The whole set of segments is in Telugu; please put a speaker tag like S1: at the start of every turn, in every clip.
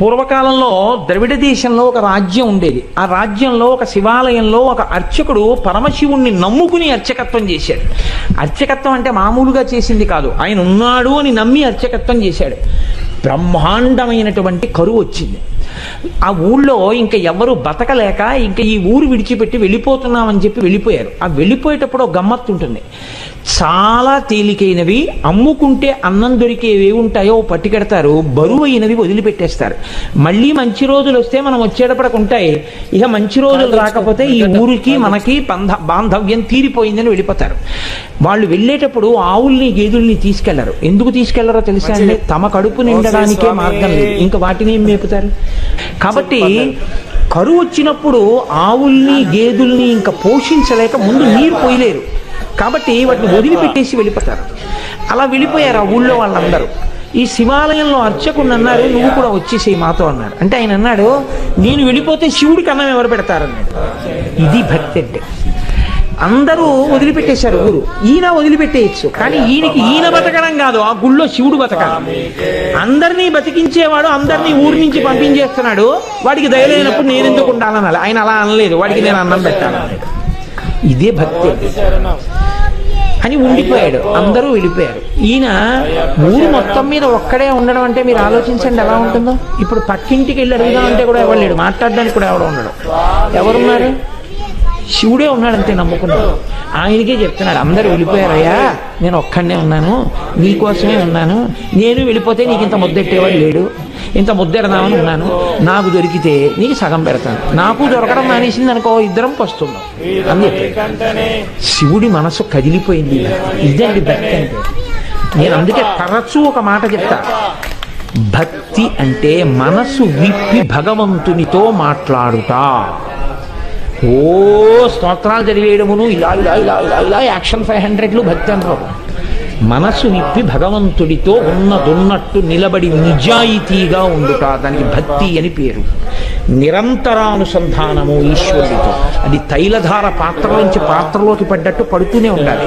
S1: పూర్వకాలంలో ద్రవిడ దేశంలో ఒక రాజ్యం ఉండేది. ఆ రాజ్యంలో ఒక శివాలయంలో ఒక అర్చకుడు పరమశివుణ్ణి నమ్ముకుని అర్చకత్వం చేశాడు. అర్చకత్వం అంటే మామూలుగా చేసింది కాదు. ఆయన ఉన్నాడు అని నమ్మి అర్చకత్వం చేశాడు. బ్రహ్మాండమైనటువంటి కరువు వచ్చింది. ఆ ఊళ్ళో ఇంకా ఎవరు బతకలేక ఇంకా ఈ ఊరు విడిచిపెట్టి వెళ్ళిపోతున్నామని చెప్పి వెళ్ళిపోయారు. ఆ వెళ్ళిపోయేటప్పుడు ఒక గమ్మత్తు ఉంటుంది. చాలా తేలికైనవి అమ్ముకుంటే అన్నం దొరికేవి ఉంటాయో పట్టుకెడతారు బరువు అయినవి వదిలిపెట్టేస్తారు. మళ్ళీ మంచి రోజులు వస్తే మనం వచ్చేటప్పటికి ఉంటాయి ఇక మంచి రోజులు రాకపోతే ఈ ఊరికి మనకి బంధ బాంధవ్యం తీరిపోయిందని వెళ్ళిపోతారు. వాళ్ళు వెళ్ళేటప్పుడు ఆవుల్ని గేదెల్ని తీసుకెళ్ళరు. ఎందుకు తీసుకెళ్ళరో తెలుసా అండి? తమ కడుపు నిండడానికే మార్గం లేదు. ఇంకా వాటిని ఏం మేపుతారు? కాబట్టి కరువు వచ్చినప్పుడు ఆవుల్ని గేదెల్ని ఇంకా పోషించలేక ముందు నీరు పోయలేరు. కాబట్టి వాటిని వదిలిపెట్టేసి వెళ్ళిపోతారు. అలా వెళ్ళిపోయారు ఆ ఊళ్ళో వాళ్ళందరూ. ఈ శివాలయంలో అర్చకుడు అన్నారు నువ్వు కూడా వచ్చేసేయి మాతో అన్నాడు అంటే ఆయన అన్నాడు నేను వెళ్ళిపోతే శివుడికి అన్నం ఎవరు పెడతారన్నాడు ఇది భక్తి అంటే. అందరూ వదిలిపెట్టేశారు ఊరు. ఈయన వదిలిపెట్టేయచ్చు. కానీ ఈయనకి ఈయన బతకడం కాదు ఆ గుళ్ళో శివుడు బతకాలి. అందరినీ బతికించేవాడు అందరినీ ఊరి నుంచి పంపించేస్తున్నాడు. వాడికి దయలేనప్పుడు నేను ఎందుకు ఉండాలనాలి? ఆయన అలా అనలేదు. వాడికి నేను అన్నం పెట్టాలన్నాడు ఇదే భక్తి అని ఉండిపోయాడు. అందరూ వెళ్ళిపోయారు ఈయన ఊరు మొత్తం మీద ఒక్కడే ఉండడం అంటే మీరు ఆలోచించండి ఎలా ఉంటుందో. ఇప్పుడు పక్కింటికి వెళ్ళి అడుగుదామంటే కూడా ఎవరు లేడు. మాట్లాడడానికి కూడా ఎవరు ఉండడు. ఎవరున్నారు? శివుడే ఉన్నాడు అంతే నమ్ముకున్నాడు. ఆయనకే చెప్తున్నాడు అందరూ వెళ్ళిపోయారయ్యా నేను ఒక్కడనే ఉన్నాను. నీకోసమే ఉన్నాను. నేను వెళ్ళిపోతే నీకు ఇంత ముద్దెట్టేవాడు లేడు. ఇంత ముద్దెడదామని ఉన్నాను. నాకు దొరికితే నీకు సగం పెడతాను. నాకు దొరకడం మానేసింది అనుకో ఇద్దరం పస్తున్నాం. అని చెప్పాడు. శివుడి మనసు కదిలిపోయింది ఇదండి భక్తి అంటే. నేను అందుకే తరచూ ఒక మాట చెప్తా. భక్తి అంటే మనసు విప్పి భగవంతునితో మాట్లాడుతా. ఓ స్తోత్రాలు చదివేయడమును ఇలా ఇలా ఇలా ఇలా ఇలా యాక్షన్ ఫైవ్ హండ్రెడ్లు భక్తి అంటారు. మనసు విప్పి భగవంతుడితో ఉన్నదున్నట్టు నిలబడి నిజాయితీగా ఉండుట దానికి భక్తి అని పేరు. నిరంతరానుసంధానము ఈశ్వరుడితో. అది తైలధార పాత్రలోంచి పాత్రలోకి పడ్డట్టు పడుతూనే ఉండాలి.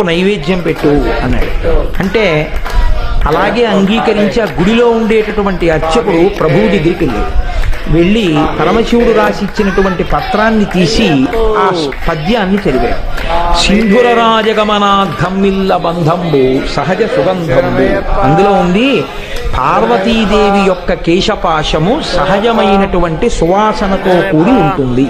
S1: నైవేద్యం పెట్టు అన్నాడు. అంటే అలాగే అంగీకరించి ఆ గుడిలో ఉండేటటువంటి అర్చకుడు ప్రభువు దగ్గరికి వెళ్ళాడు. వెళ్ళి పరమశివుడు రాసి ఇచ్చినటువంటి పత్రాన్ని తీసి ఆ పద్యాన్ని చదివాడు. సింధుర రాజగమనార్థమిల్ల బంధంబు సహజ సుగంధంబు. అందులో ఉంది పార్వతీదేవి యొక్క కేశపాశము సహజమైనటువంటి సువాసనతో కూడి ఉంటుంది.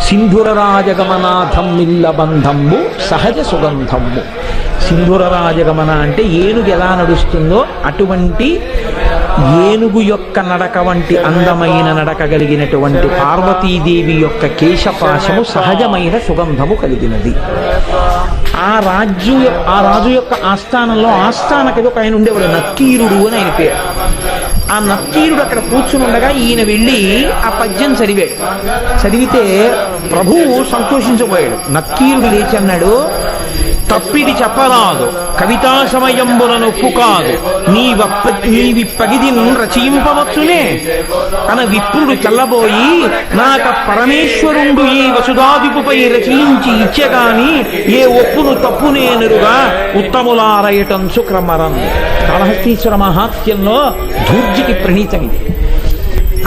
S1: సింధుర రాజగమనాథమ్మిల్ల బంధంబు సహజ సుగంధంబు సింధుర రాజగమన అంటే ఏనుగు ఎలా నడుస్తుందో అటువంటి ఏనుగు యొక్క నడక వంటి అందమైన నడక కలిగినటువంటి పార్వతీదేవి యొక్క కేశపాశము సహజమైన సుగంధము కలిగినది. ఆ రాజ్యు యొ- ఆ రాజు యొక్క ఆస్థానంలో ఆస్థానకది ఒక ఆయన ఉండేవాడు నక్కీరుడు అని ఆయన పేరు. ఆ నత్తీరుడు అక్కడ కూర్చుని ఉండగా ఈయన వెళ్ళి ఆ పద్యం చదివాడు. చదివితే ప్రభువు సంతోషించబోయాడు. నక్కీరుడు లేచి అన్నాడు తప్పిది చెప్పరాదు. కవితా సమయంబున నొప్పు కాదు నీ వప్ప నీ విప్పగిది రచయింపవచ్చునే. తన విప్రుడు చల్లబోయి నాక పరమేశ్వరుండు ఈ వసుధాదిపుపై రచయించి ఇచ్చగాని ఏ ఒప్పును తప్పునేనరుగా ఉత్తములారయటం సుక్రమరం. కాళహస్తీశ్వర మహాత్యంలో ధూర్జికి ప్రణీతం ఇది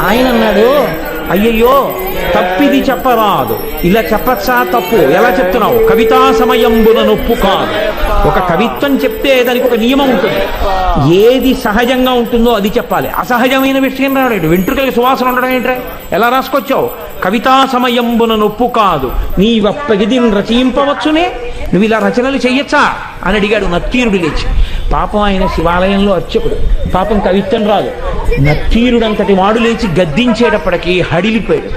S1: ఆయన అన్నాడు అయ్యయ్యో తప్పిది చెప్పరాదు. ఇలా చెప్పచ్చా? తప్పు. ఎలా చెప్తున్నావు? కవితా సమయంబున నొప్పు కాదు ఒక కవిత్వం చెప్తే దానికి ఒక నియమం ఉంటుంది. ఏది సహజంగా ఉంటుందో అది చెప్పాలి. అసహజమైన విషయం రాడు వెంట్రుకలకి సువాసన ఉండడం ఏంట్రా? ఎలా రాసుకొచ్చావు? కవితా సమయంబున నొప్పు కాదు నీ వప్పగిది రచయింపవచ్చునే నువ్వు ఇలా రచనలు చెయ్యొచ్చా? అని అడిగాడు నత్తీరుడు లేచి. పాపం ఆయన శివాలయంలో అర్చకుడు. పాపం కవిత్వం రాదు. నత్తీరుడంతటి వాడు లేచి గద్దించేటప్పటికీ హడిలిపోయాడు.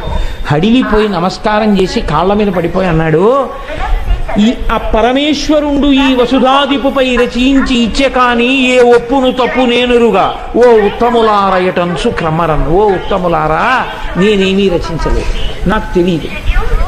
S1: హడిలిపోయి నమస్కారం చేసి కాళ్ళ మీద పడిపోయి అన్నాడు ఈ ఆ పరమేశ్వరుండు ఈ వసుధాదిపుపై రచించి ఇచ్చే కానీ ఏ ఒప్పును తప్పు నేనురుగా. ఓ ఉత్తములారయటంసు క్రమరన్ ఓ ఉత్తములారా నేనేమీ రచించలేదు. నాకు తెలియదు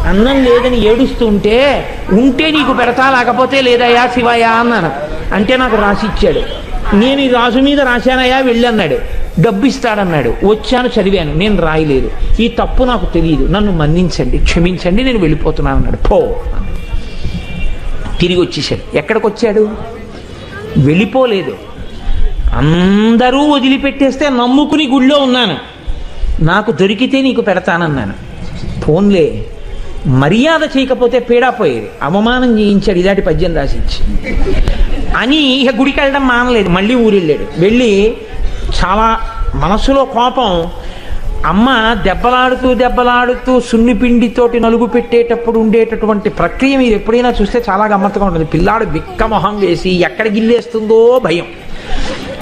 S1: అన్నం లేదని ఏడుస్తుంటే ఉంటే నీకు పెడతా లేకపోతే లేదయ్యా శివయ్యా అన్నాను. అంటే నాకు రాసి ఇచ్చాడు. నేను ఈ రాజు మీద రాశానయ్యా వెళ్ళన్నాడు. డబ్బు ఇస్తాడన్నాడు వచ్చాను చదివాను. నేను రాయలేదు. ఈ తప్పు నాకు తెలియదు. నన్ను మన్నించండి. క్షమించండి నేను వెళ్ళిపోతున్నాను అన్నాడు. పో తిరిగి వచ్చేసాడు ఎక్కడికి వచ్చాడు? వెళ్ళిపోలేదు. అందరూ వదిలిపెట్టేస్తే నమ్ముకుని గుళ్ళో ఉన్నాను. నాకు దొరికితే నీకు పెడతానన్నాను. ఫోన్లే మర్యాద చేయకపోతే పీడా పోయేది. అవమానం చేయించాడు ఇలాంటి పద్యం రాసిచ్చి. అని ఇక గుడికి వెళ్ళడం మానలేదు. మళ్ళీ ఊరెళ్ళాడు. వెళ్ళి చాలా మనసులో కోపం. అమ్మ దెబ్బలాడుతూ దెబ్బలాడుతూ సున్నిపిండితోటి నలుగు పెట్టేటప్పుడు ఉండేటటువంటి ప్రక్రియ మీరు ఎప్పుడైనా చూస్తే చాలా గమ్మత్తుగా ఉంటుంది. పిల్లాడు బిక్క మొహం వేసి ఎక్కడ గిల్లేస్తుందో భయం.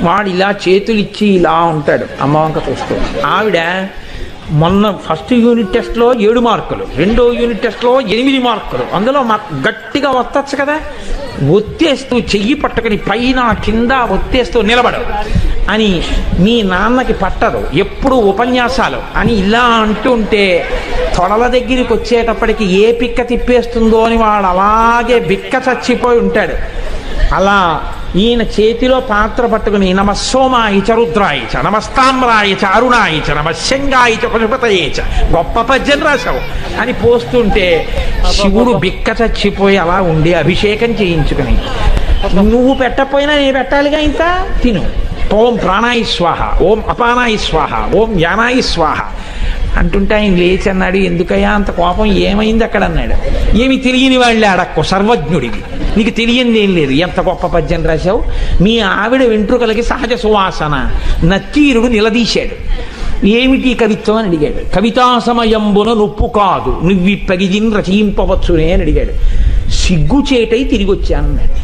S1: వాడు ఇలా చేతులు ఇచ్చి ఇలా ఉంటాడు. అమ్మ వంక చూస్తూ. ఆవిడ మొన్న ఫస్ట్ యూనిట్ టెస్ట్లో ఏడు మార్కులు రెండో యూనిట్ టెస్ట్లో ఎనిమిది మార్కులు. అందులో మా గట్టిగా వస్తచ్చు కదా? ఒత్తేస్తూ చెయ్యి పట్టుకుని పైన కింద ఒత్తేస్తూ నిలబడు అని మీ నాన్నకి పట్టదు. ఎప్పుడు ఉపన్యాసాలు అని ఇలా అంటుంటే తొడల దగ్గరికి వచ్చేటప్పటికి ఏ పిక్క తిప్పేస్తుందో అని వాడు అలాగే బిక్క చచ్చిపోయి ఉంటాడు. అలా ఈయన చేతిలో పాత్ర పట్టుకుని నమస్సోమాయి చ రుద్రాయి చ నమస్తామ్రాయి చ అరుణాయి చ నమశంగాయి చ పశుపతయే చ గొప్ప పద్యం రాశావు అని పోస్తుంటే శివుడు బిక్క చచ్చిపోయి అలా ఉండి అభిషేకం చేయించుకుని నువ్వు పెట్టకపోయినా నేను పెట్టాలిగా ఇంకా తిను. ఓం ప్రాణాయి స్వాహ ఓం అపానాయి స్వాహ ఓం యానాయి స్వాహ. అంటుంటే ఆయన లేచి అన్నాడు ఎందుకయ్యా అంత కోపం ఏమైంది అక్కడ? అన్నాడు. ఏమి తెలియని వాళ్ళే అడక్కు సర్వజ్ఞుడివి. నీకు తెలియంది ఏం లేదు. ఎంత గొప్ప పద్యం రాశావు? మీ ఆవిడ వెంట్రుకలకి సహజ సువాసన. నక్కీరుడు నిలదీశాడు. ఏమిటి కవిత్వం అని అడిగాడు. కవితా సమయంబున నొప్పు కాదు. నువ్విప్పగిజిన్ రచయింపవచ్చునే అని అడిగాడు. సిగ్గుచేటై తిరిగి వచ్చానన్నాడు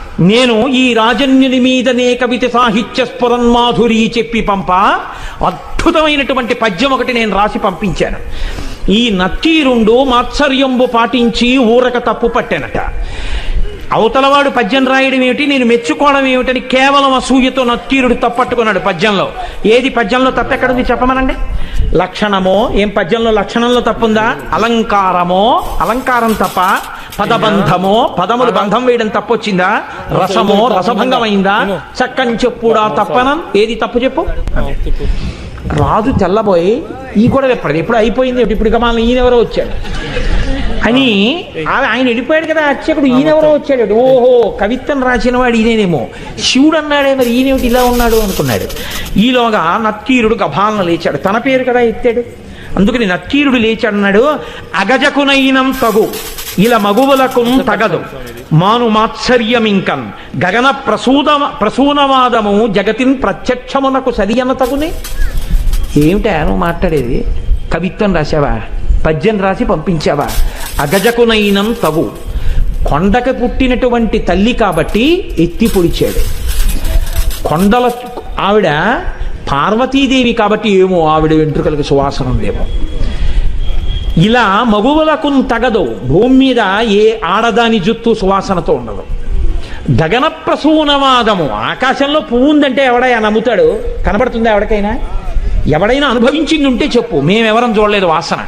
S1: నేను ఈ రాజన్యుని మీదనే కవిత సాహిత్య స్ఫురన్మాధురి చెప్పి పంప. అద్భుతమైనటువంటి పద్యం ఒకటి నేను రాసి పంపించాను. ఈ నత్తీరుండు మాత్సర్యంబు పాటించి ఊరక తప్పు పట్టానట. అవతలవాడు పద్యం రాయడం ఏమిటి? నేను మెచ్చుకోవడం ఏమిటని కేవలం అసూయతో నత్తీరుడు తప్పట్టుకున్నాడు పద్యంలో. ఏది పద్యంలో తప్పు ఎక్కడుంది చెప్పమనండి? లక్షణమో? ఏం పద్యంలో లక్షణంలో తప్పుందా? అలంకారమో? అలంకారం తప్ప పదబంధమో పదములు బంధం వేయడం తప్పొచ్చిందా? రసమో రసభంగమైందా? చక్కని చెప్పుడా తప్పనం? ఏది తప్పు చెప్పు? రాజు తెల్లబోయి ఈ కూడా ఎప్పుడు ఎప్పుడు అయిపోయింది? ఇప్పుడు మన ఈయనెవరో వచ్చాడు? అని ఆయన వెళ్ళిపోయాడు కదా అర్చకుడు. ఈయనెవరో వచ్చాడు. ఓహో కవిత్వం రాసిన వాడు ఈయనేమో శివుడు అన్నాడే మరి ఈయనేమిటి ఇలా ఉన్నాడు అనుకున్నాడు. ఈలోగా నత్తీరుడు గభాలను లేచాడు. తన పేరు కదా ఎత్తాడు? అందుకని నత్తీరుడు లేచాడు అన్నాడు అగజకునైనం తగు. ఇలా మగువులకు తగదు. మాను మాత్సర్యమింకన్. గగన ప్రసూద ప్రసూనవాదము జగతిన్ ప్రత్యక్షమునకు సరియన తగునే. ఏమిటా నువ్వు మాట్లాడేది? కవిత్వం రాసావా పద్యం రాసి పంపించావా? అగజకునైనం తగు. కొండకు పుట్టినటువంటి తల్లి కాబట్టి ఎత్తి పొడిచాడు. కొండల ఆవిడ పార్వతీదేవి కాబట్టి ఏమో ఆవిడ వెంట్రుకలకు సువాసన ఉందేమో. ఇలా మగువులకు తగదు భూమి మీద ఏ ఆడదాని జుత్తు సువాసనతో ఉండదు. గగన ప్రసూనవాదము ఆకాశంలో పువ్వు ఉందంటే ఎవడైనా నమ్ముతాడు? కనబడుతుందా ఎవరికైనా ఎవడైనా అనుభవించింది ఉంటే చెప్పు మేమెవరం చూడలేదు వాసన.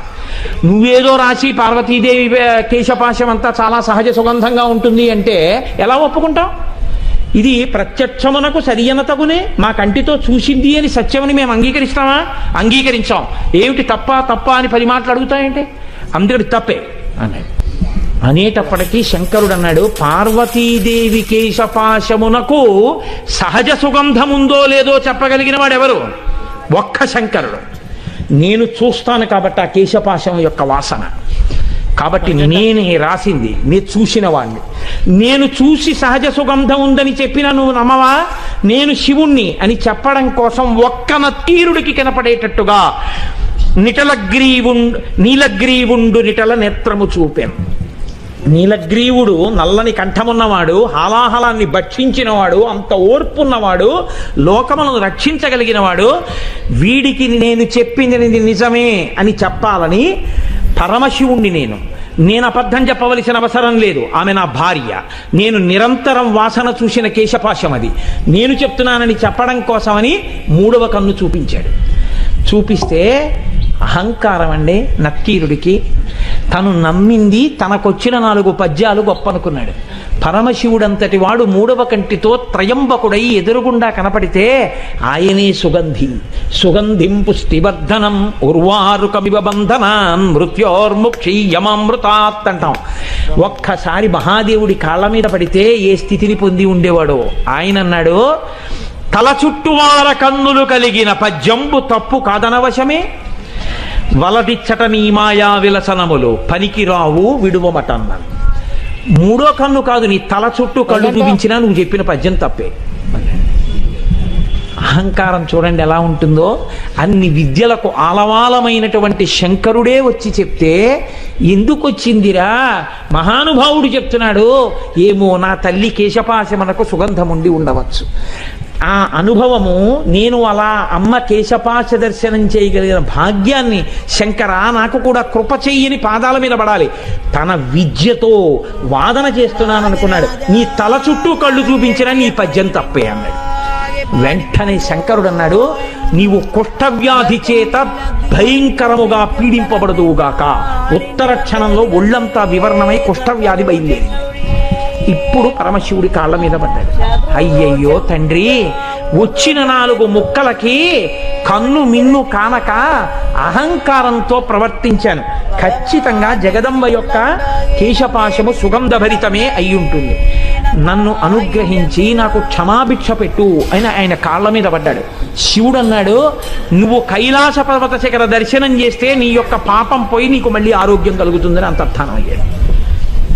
S1: నువ్వేదో రాసి పార్వతీదేవి కేశపాశం అంతా చాలా సహజ సుగంధంగా ఉంటుంది అంటే ఎలా ఒప్పుకుంటావు? ఇది ప్రత్యక్షమునకు సరియనతగునే మా కంటితో చూసింది అని సత్యమని మేము అంగీకరిస్తామా? అంగీకరించాం. ఏమిటి తప్ప తప్ప అని పది మాటలు అడుగుతాయంటే? అందుకని తప్పే అన్నాడు. అనేటప్పటికీ శంకరుడు అన్నాడు పార్వతీదేవి కేశపాశమునకు సహజ సుగంధముందో లేదో చెప్పగలిగిన వాడెవరు? ఒక్క శంకరుడు. నేను చూస్తాను కాబట్టి ఆ కేశపాశం యొక్క వాసన. కాబట్టి నేనే రాసింది నేను చూసిన వాడిని. నేను చూసి సహజ సుగంధం ఉందని చెప్పిన నువ్వు నమ్మవా? నేను శివుణ్ణి అని చెప్పడం కోసం ఒక్క నత్తీరుడికి కనపడేటట్టుగా నిటలగ్రీవుండు నీలగ్రీవుండు నిటల నేత్రము చూపాను నీలగ్రీవుడు నల్లని కంఠమున్నవాడు హాలాహలాన్ని భక్షించినవాడు అంత ఓర్పున్నవాడు లోకములను రక్షించగలిగినవాడు వీడికి నేను చెప్పింది నిజమే అని చెప్పాలని పరమశివుణ్ణి నేను. నేను అబద్ధం చెప్పవలసిన అవసరం లేదు. ఆమె నా భార్య. నేను నిరంతరం వాసన చూసిన కేశపాశం అది నేను చెప్తున్నానని చెప్పడం కోసమని మూడవ కన్ను చూపించాడు. చూపిస్తే అహంకారం అండి నక్కీరుడికి. తను నమ్మింది తనకొచ్చిన నాలుగు పద్యాలు గొప్ప అనుకున్నాడు. పరమశివుడంతటి వాడు మూడవ కంటితో త్రయంబకుడై ఎదురుగుండా కనపడితే ఆయనే సుగంధి. సుగంధిం పుష్టివర్ధనం ఉర్వారుకమివ బంధనాన్ మృత్యోర్ముక్షీయమామృతాత్ అంటాం ఒక్కసారి మహాదేవుడి కాళ్ళ మీద పడితే ఏ స్థితిని పొంది ఉండేవాడో? ఆయన అన్నాడు తల చుట్టువార కన్నులు కలిగిన పద్యంబు తప్పు కాదనవశమే. వలదిచ్చట నీ మాయా విలసనములు పనికిరావు విడువమటన్నాను మూడో కన్ను కాదు నీ తల చుట్టూ కళ్ళు చూపించినా నువ్వు చెప్పిన పద్యం తప్పే. అహంకారం చూడండి ఎలా ఉంటుందో అన్ని విద్యలకు ఆలవాలమైనటువంటి శంకరుడే వచ్చి చెప్తే ఎందుకు వచ్చిందిరా మహానుభావుడు చెప్తున్నాడు ఏమో నా తల్లి కేశపాశమనకు సుగంధం ఉండి ఉండవచ్చు. ఆ అనుభవము నేను అలా అమ్మ కేశపాశ దర్శనం చేయగలిగిన భాగ్యాన్ని శంకర నాకు కూడా కృప చెయ్యని పాదాల మీద పడాలి. తన విద్యతో వాదన చేస్తున్నాను అనుకున్నాడు. నీ తల చుట్టూ కళ్ళు చూపించినా నీ పద్యం తప్పే అన్నాడు. వెంటనే శంకరుడు అన్నాడు నీవు కుష్ఠవ్యాధి చేత భయంకరముగా పీడింపబడదువుగాక. ఉత్తర క్షణంలో ఒళ్ళంతా వివరణమై కుష్ఠవ్యాధి బయలుదేరి ఇప్పుడు పరమశివుడి కాళ్ళ మీద పడ్డాడు. అయ్యయ్యో తండ్రి వచ్చిన నాలుగు ముక్కలకి కన్ను మిన్ను కానక అహంకారంతో ప్రవర్తించాను. ఖచ్చితంగా జగదంబ యొక్క కేశపాశము సుగంధభరితమే అయి ఉంటుంది నన్ను అనుగ్రహించి నాకు క్షమాభిక్ష పెట్టు అని ఆయన కాళ్ళ మీద పడ్డాడు. శివుడు అన్నాడు నువ్వు కైలాస పర్వత శిఖర దర్శనం చేస్తే నీ యొక్క పాపం పోయి నీకు మళ్ళీ ఆరోగ్యం కలుగుతుందని అంతర్థానం అయ్యాడు.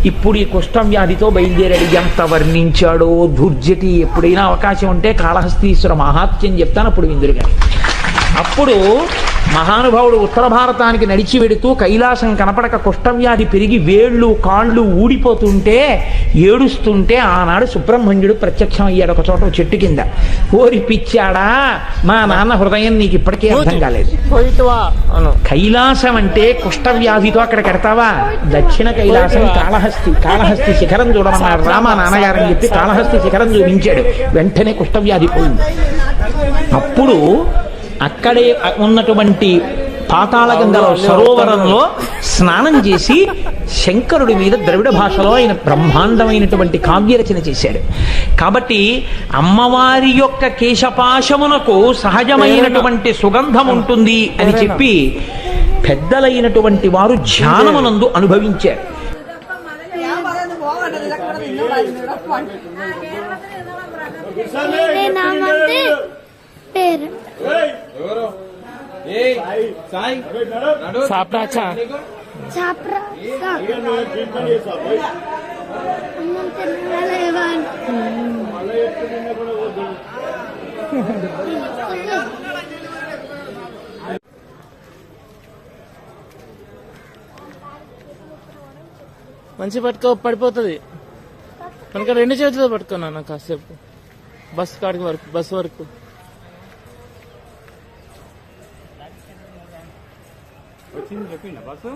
S1: ఇప్పుడు ఈ కుష్ఠం వ్యాధితో బయలుదేరాడు. ఎంత వర్ణించాడో దుర్జటి. ఎప్పుడైనా అవకాశం ఉంటే కాళహస్తీశ్వర మహాత్యం చెప్తాను అప్పుడు విందురు గారు. అప్పుడు మహానుభావుడు ఉత్తర భారతానికి నడిచి వెడుతూ కైలాసం కనపడక కుష్ఠవ్యాధి పెరిగి వేళ్ళు కాళ్ళు ఊడిపోతుంటే ఏడుస్తుంటే ఆనాడు సుబ్రహ్మణ్యుడు ప్రత్యక్షం అయ్యాడు ఒక చోట చెట్టు కింద. ఓరి పిచ్చాడా మా నాన్న హృదయం నీకు ఇప్పటికే అర్థం కాలేదు. కైలాసం అంటే కుష్ఠవ్యాధితో అక్కడ కడతావా? దక్షిణ కైలాసం కాళహస్తి కాళహస్తి శిఖరం చూడమన్నారు రామ నాన్నగారని చెప్పి కాళహస్తి శిఖరం చూపించాడు. వెంటనే కుష్ఠవ్యాధి పోయింది. అప్పుడు అక్కడే ఉన్నటువంటి పాతాళగంగలో సరోవరంలో స్నానం చేసి శంకరుడి మీద ద్రవిడ భాషలో ఆయన బ్రహ్మాండమైనటువంటి కావ్యరచన చేశాడు. కాబట్టి అమ్మవారి యొక్క కేశపాశమునకు సహజమైనటువంటి సుగంధం ఉంటుంది అని చెప్పి పెద్దలైనటువంటి వారు ధ్యానమునందు అనుభవించారు.
S2: ఎవరు? సాయి.
S3: మంచి పట్టుకో పడిపోతుంది. కనుక రెండు చేతులు పట్టుకున్నాను కాసేపు. బస్ కాడికి వరకు బస్ వరకు.
S4: వచ్చింది చెప్పిందా బస్సు